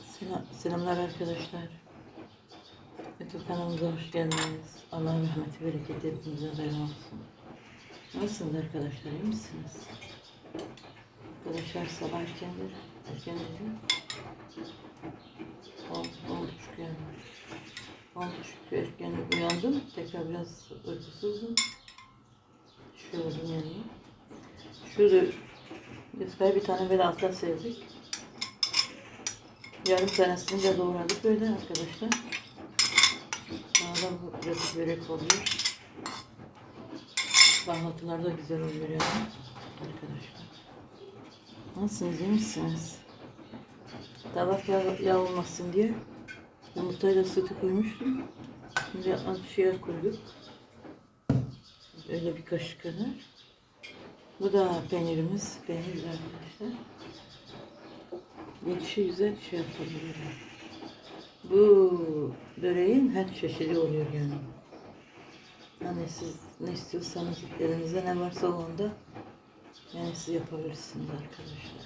Selam, selamlar arkadaşlar. YouTube kanalımıza hoş geldiniz. Allah rahmeti bereketi hepinize daim olsun. Nasılsınız arkadaşlar? iyi misiniz? Arkadaşlar sabah erkendir. Erken dedim. On, on buçuk yani. On buçuk erken uyandım. Tekrar biraz uykusuzdum. Üşüyordum yani. Şurada Yufka'ya bir tane böyle atlar sevdik. Yarım tanesini de doğradık böyle arkadaşlar. Bu pratik börek oluyor. Kahvaltılar da güzel oluyor yani arkadaşlar. Nasılsınız iyi misiniz? Tabak yağ, olmasın diye yumurtayla sütü koymuştum. Şimdi az bir şey koyduk. Öyle bir kaşık kadar. Bu da peynirimiz. Peynir arkadaşlar. Ekşi güzel şey yapabilirim. Bu böreğin her çeşidi oluyor yani. Hani siz ne istiyorsanız elinizde ne varsa o anda yani siz yapabilirsiniz arkadaşlar.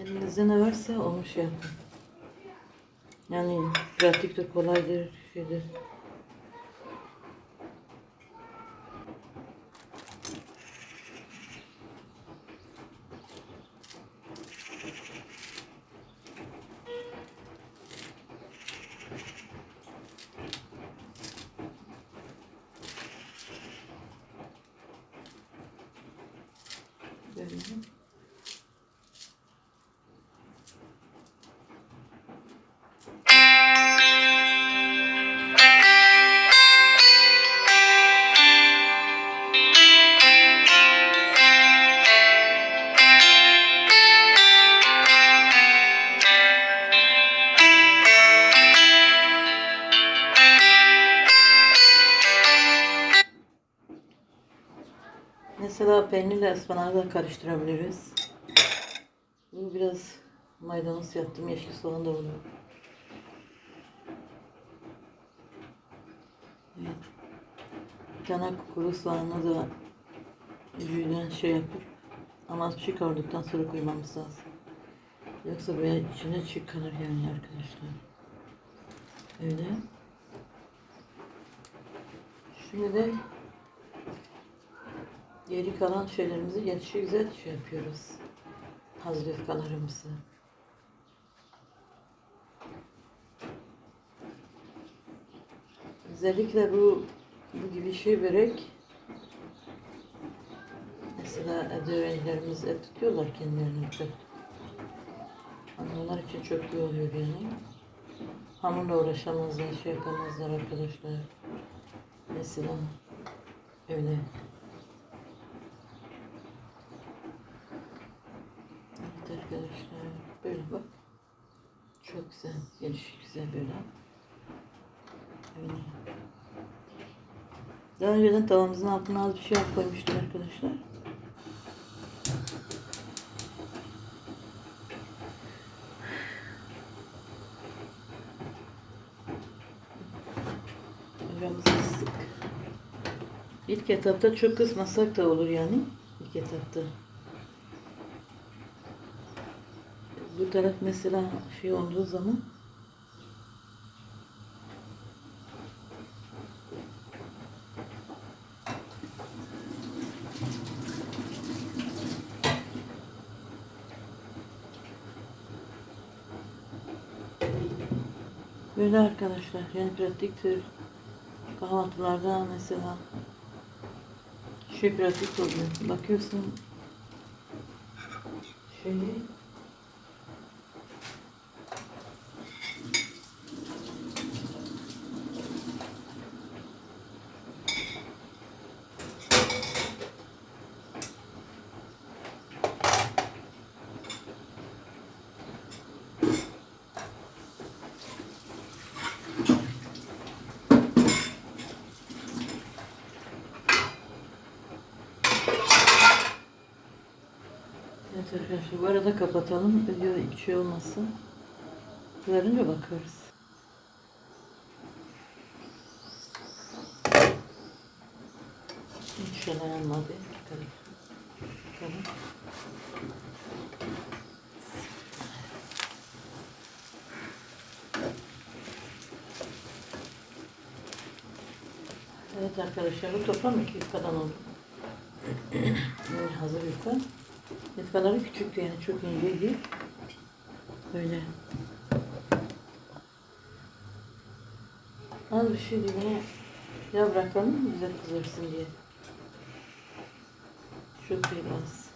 Elinizde ne varsa onu şey yapın. Yani pratiktir, kolaydır, şeydir. Peynirle ıspanağı karıştırabiliriz. Bu biraz maydanoz yaptım, yeşil soğan da oluyor. Evet. Tane kuru soğanı da ucuyla şey yapıp ama çiğ kavurduktan sonra koymamız lazım. Yoksa böyle içine çiğ kalır yani arkadaşlar. Öyle. Şimdi de Geri kalan şeylerimizi gelişi güzel şey yapıyoruz. Hazır yufkalarımızı. Özellikle bu bu gibi şey börek mesela öğrencilerimiz et tutuyorlar kendilerine çok. Onlar için çok iyi oluyor yani. Hamurla uğraşamazlar, şey yapamazlar arkadaşlar. Mesela öyle. Evet arkadaşlar böyle bak. Çok güzel. Gelişi güzel böyle. Öyle. Daha önceden tavamızın altına az bir şey koymuştum arkadaşlar. Aramızı ısıtık. İlk etapta çok kısmasak da olur yani. İlk etapta. Bu taraf mesela şey olduğu zaman Böyle arkadaşlar yani pratiktir. Kahvaltılarda mesela şey pratik oluyor. Bakıyorsun şeyi Arkadaşlar bu arada kapatalım. Video bir şey olmasın. Kızarınca bakarız. İnşallah yanmadı. Tabii. Bakalım. Evet arkadaşlar bu toplam iki yufkadan oldu. Hazır yufka. Yufkaları küçüktü yani çok inceydi. Böyle. Az bir şey dibine ya bırakalım güzel kızarsın diye. Çok değil az.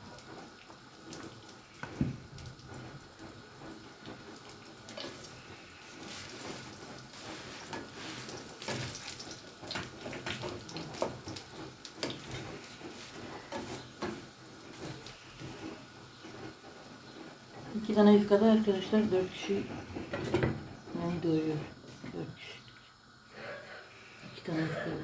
İki tane yufkada arkadaşlar dört kişi yani doyuyor. Dört kişi. İki tane yufkada.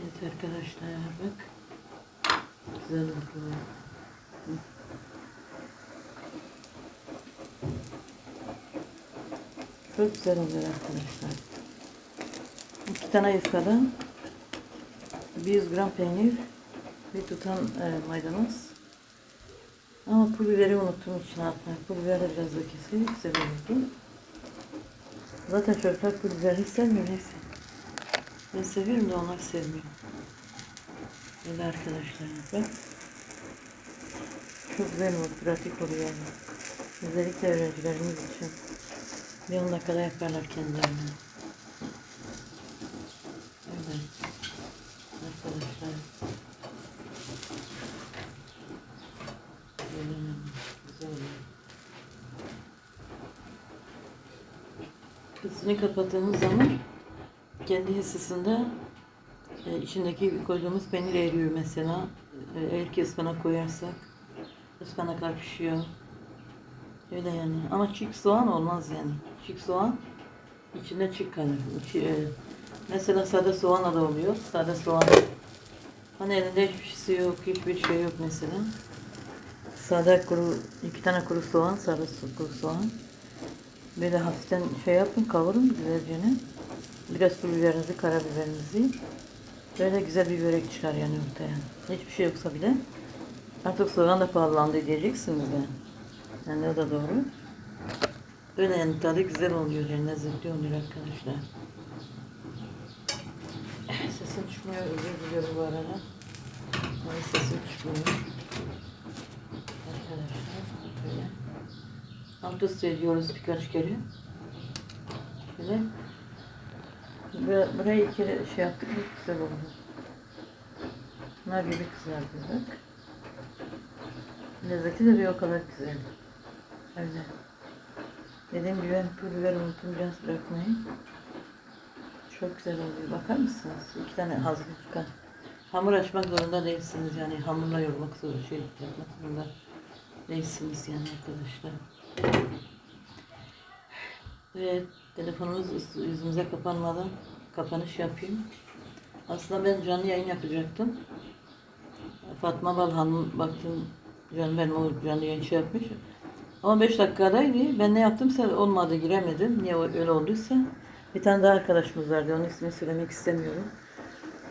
Evet arkadaşlar bak. Güzel oldu. Çok güzel oluyor arkadaşlar. İki tane yufkadan 100 gram peynir, bir tutam e, maydanoz. Ama pul biberi unuttum içine atmayı. Pul biber de biraz da keseyim. Güzel olurdu. Zaten çocuklar pul biberi sevmiyor. Neyse. Ben seviyorum da onlar sevmiyor. Böyle arkadaşlar. Bak. Çok güzel olur. Pratik oluyor yani. Özellikle öğrencilerimiz için. Bir 10 dakikada yaparlar kendilerini. Evet. Arkadaşlar. Kısmını kapattığımız zaman kendi hissesinde e, içindeki koyduğumuz peynir eriyor mesela. E, eğer ki koyarsak ıspanaklar pişiyor. Öyle yani. Ama çiğ soğan olmaz yani. Çiğ soğan içinde çiğ kalır. E, mesela sade soğan da oluyor. Sade soğan. Hani elinde hiçbir şeysi yok, hiçbir şey yok mesela. Sade kuru, iki tane kuru soğan, sade kuru soğan. Böyle hafiften şey yapın, kavurun güzelce. Biraz pul biberinizi, karabiberinizi. Böyle güzel bir börek çıkar yani ortaya. Hiçbir şey yoksa bile. Artık soğan da pahalandı diyeceksiniz yani. Yani o da doğru. Böyle yani tadı güzel oluyor yani lezzetli oluyor arkadaşlar. Sesim çıkmıyor özür diliyorum bu arada. Yani sesim çıkmıyor. Arkadaşlar böyle. Alt üst ediyoruz birkaç kere. Böyle. Bur- Burayı iki kere şey yaptık güzel oldu. Nar gibi kızardı bak. Lezzeti de bir o kadar güzel. Öyle. Dediğim gibi ben pul biber unuttum biraz bırakmayı. Çok güzel oluyor. Bakar mısınız? İki tane hazır yufka. Hamur açmak zorunda değilsiniz yani hamurla yoğurmak zorunda şey yapmak zorunda değilsiniz yani arkadaşlar. Evet telefonumuz yüzümüze kapanmadan kapanış yapayım. Aslında ben canlı yayın yapacaktım. Fatma Bal Hanım baktım canım benim o canlı yayın şey yapmış. Ama 5 dakikadaydı. Ben ne yaptımsa olmadı giremedim. Niye öyle olduysa. Bir tane daha arkadaşımız vardı. Onun ismini söylemek istemiyorum.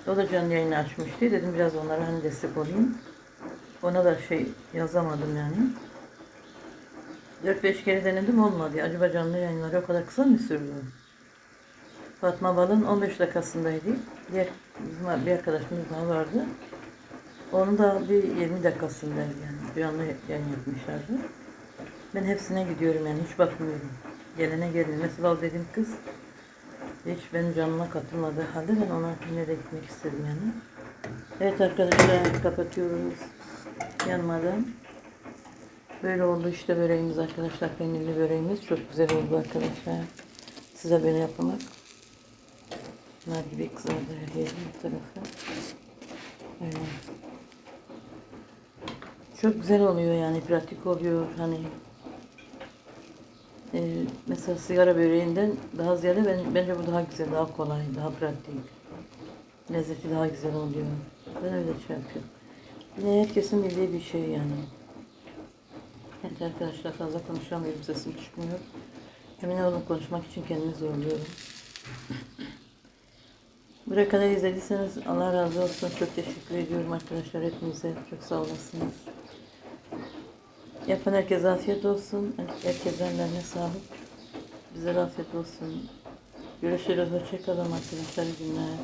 O da canlı yayını açmıştı. Dedim biraz onlara hani destek olayım. Ona da şey yazamadım yani. 4-5 kere denedim olmadı. Acaba canlı yayınları o kadar kısa mı sürdü? Fatma Bal'ın 15 dakikasındaydı. Diğer bizim bir arkadaşımız daha vardı. Onun da bir 20 dakikasındaydı yani. Canlı yayın yapmışlardı. Ben hepsine gidiyorum yani hiç bakmıyorum. Gelene gelmiyor. Mesela o dediğim kız hiç benim canıma katılmadığı halde ben ona yine de gitmek istedim yani. Evet arkadaşlar kapatıyoruz. Yanmadan. Böyle oldu işte böreğimiz arkadaşlar. Peynirli böreğimiz çok güzel oldu arkadaşlar. Size böyle yapmak. Nar gibi kızardı her yeri bu tarafı. Öyle. Çok güzel oluyor yani pratik oluyor hani e, mesela sigara böreğinden daha ziyade ben, bence bu daha güzel, daha kolay, daha pratik. lezzeti daha güzel oluyor. Ben öyle şey yapıyorum. De herkesin bildiği bir şey yani. Evet arkadaşlar fazla konuşamıyorum sesim çıkmıyor. Emin olun konuşmak için kendimi zorluyorum. Buraya kadar izlediyseniz Allah razı olsun. Çok teşekkür ediyorum arkadaşlar hepinize. Çok sağ olasınız. Yapan herkese afiyet olsun. Herkese ellerine sağlık. Bize afiyet olsun. Görüşürüz. Hoşçakalın arkadaşlar. Günler.